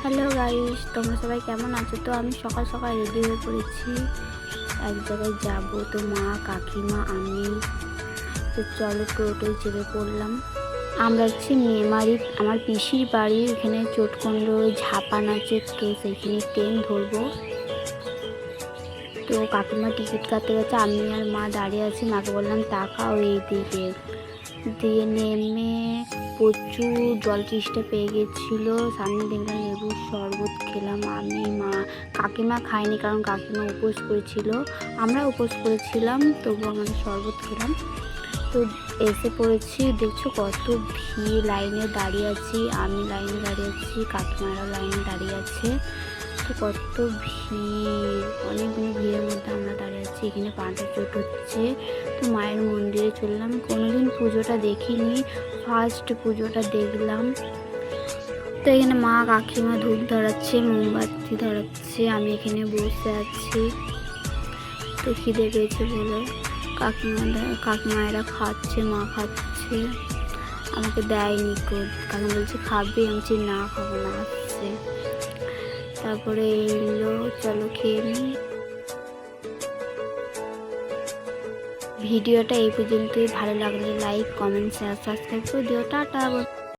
Hello guys তোমরা সবাই কেমন আছো? তো আমি সকাল সকাল রেডি হয়ে পড়েছি। এক জায়গায় যাব তো মা, কাকিমা, আমি। তো চলো টোটোয় চেপে পড়লাম। আমরা হচ্ছে মেমারি আমার পিসির বাড়ি। এখানে চোটকন্ড ঝাপান আছে, তো সেইখানে ট্রেন ধরবো। তো কাকিমা টিকিট কাটতে গেছে, আমি আর মা দাঁড়িয়ে আছি। মাকে বললাম তাকাও এই দিকে। দিয়ে নেমে প্রচুর জল তৃষ্ণা পেয়ে গেছিল। সামনে দেখলাম লেবুর শরবত খেলাম আমি, মা। কাকিমা খায়নি কারণ কাকিমা উপোস করেছিল। আমরা উপোস করেছিলাম তবু আমাদের শরবত খেলাম। তো এসে পড়েছি, দেখছ কত ভিড়। লাইনে দাঁড়িয়ে আছি, আমি লাইনে দাঁড়িয়ে আছি কাকিমারা লাইনে দাঁড়িয়ে আছে। তো কত ভিড়। আমরা এখানে পাঁচটা চোট হচ্ছে। তো মায়ের মন্দিরে চললাম। কোনোদিন পুজোটা দেখিনি। ফার্স্ট পুজোটা দেখলাম। তো এখানে মা কাকিমা ধূপ ধরাচ্ছে, মোমবাতি ধরাচ্ছে, আমি এখানে বসে আছি। তো খিদে পেয়েছে বলে কাকিমা কাকিমায়েরা খাচ্ছে, মা খাচ্ছে। আমাকে দেয়নি কো কাকিমা বলছে খাবে, আমি না, খাব না, আসছে। তারপরে এলো, চলো খেয়ে নিই। ভিডিওটা এই পর্যন্তই। ভালো লাগলে লাইক কমেন্ট শেয়ার সাবস্ক্রাইব করে দিও। টাটা